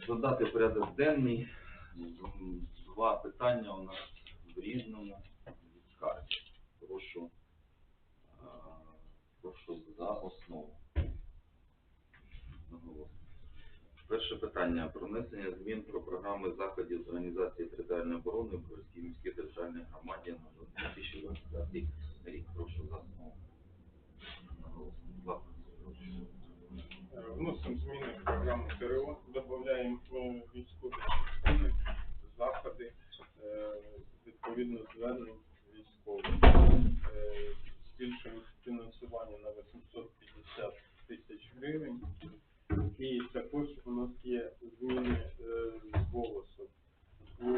Додати порядок денний. Два питання у нас в різному від скарги. Прошу, прошу за основу. Перше питання про внесення змін про програми заходів з організації територіальної оборони в Борській міській територіальній громаді на 2025 рік. Прошу за основу. Вносимо зміни в програму ТРО, е, військові заходи, е, відповідно звернень військових. Е, Збільшуємо фінансування на 850 тисяч гривень. І також у нас є зміни е, з голосу. У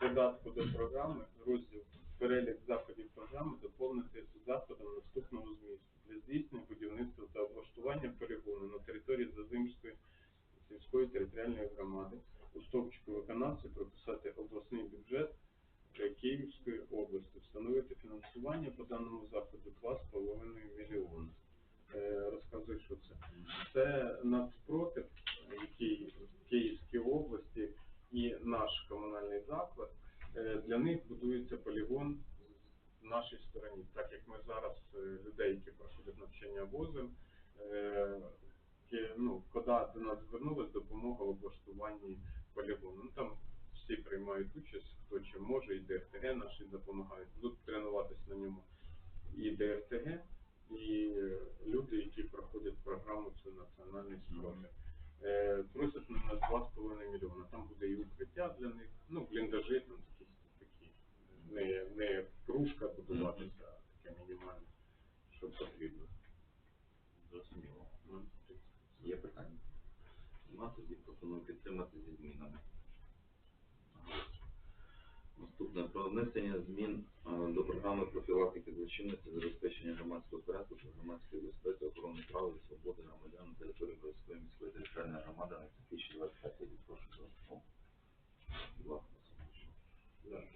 додатку до програми розділ перелік заходів програми доповнити заходом наступного змісту для здійснення будівництва та облаштування полігону на території Зазимської сільської територіальної громади у стовпчику виконавці прописати обласний бюджет Київської області, встановити фінансування по даному заходу 2,5 мільйона. Е, Розказую, що це. Це нацпротив, який в Київській області і наш комунальний заклад. Е, Для них будується полігон в нашій стороні, так як ми зараз е, людей, які проходять навчання возимо, ки- коли до нас звернулась допомога в облаштуванні полігону. Ну там всі приймають участь, хто чим може, і ДРТГ наші допомагають. Будуть тренуватись на ньому і ДРТГ, і е, люди, які проходять програму цю національний спротив. Е, просять на 2,5 мільйона. Там буде і укриття для них, ну, бліндажі там такі, такі не, не кружка будуватися, а таке мінімальне, що потрібно. Зрозуміло. Ну, Є питання? Нема, тоді пропоную підтримати зі змінами. Наступне про внесення змін е, до програми профілактики злочинності, забезпечення громадського порядку та громадської безпеки, охорони прав і свободи громадян на території Борської міської територіальної громади на 2025 рік. Прошу.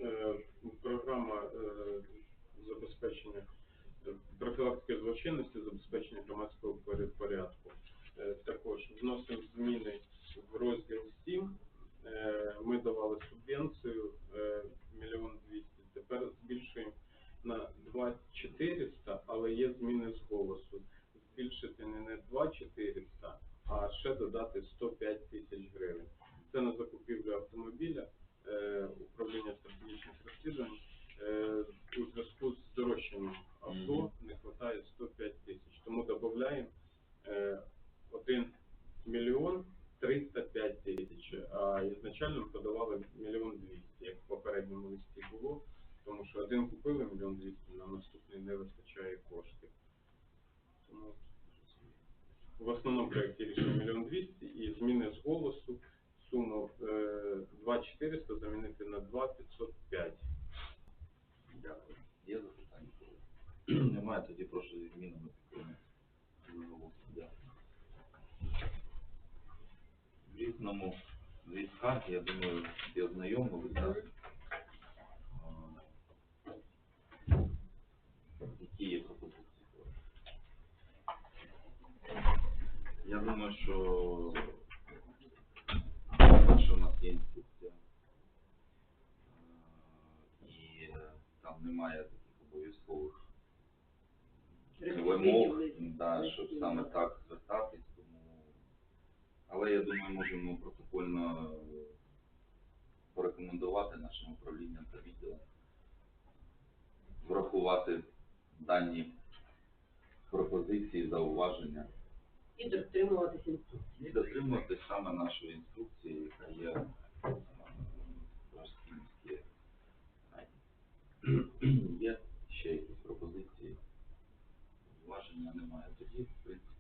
Е, Програма е, забезпечення профілактики злочинності, забезпечення громадського порядку. Е, Також вносимо зміни в розділ 7. Е, Ми давали субвенцію е, мільйон двісті. Тепер збільшуємо на 2400, але є зміни з голосу. Збільшити не на 2400, а ще додати 105 тисяч гривень. Це на закупівлю автомобіля е, управління стратегічних розслідувань. Е, у зв'язку з здорожчанням авто не вистачає 105 тисяч. Тому додаємо е, 1 мільйон 305 тисяч, ми подавали мільйон 200, як в попередньому листі було, тому що один купили мільйон 200, на наступний не вистачає коштів. Тому в основному проєкті рішення мільйон 200 і зміни з голосу суму е, 2400 замінити на 2505. Дякую. Є запитання? Немає, тоді прошу змінами підтримати. Дякую. В різному скарги, я думаю, всі ознайомилися. Які є пропозиції? Я думаю, що що у нас є інструкція. І там немає таких обов'язкових вимог, да, щоб саме так але я думаю, можемо протокольно е, порекомендувати нашим управлінням та відділам врахувати дані пропозиції, зауваження. І дотримуватися інструкції. І дотримуватися саме нашої інструкції, яка є Є ще якісь пропозиції? Зваження немає. Тоді, в принципі.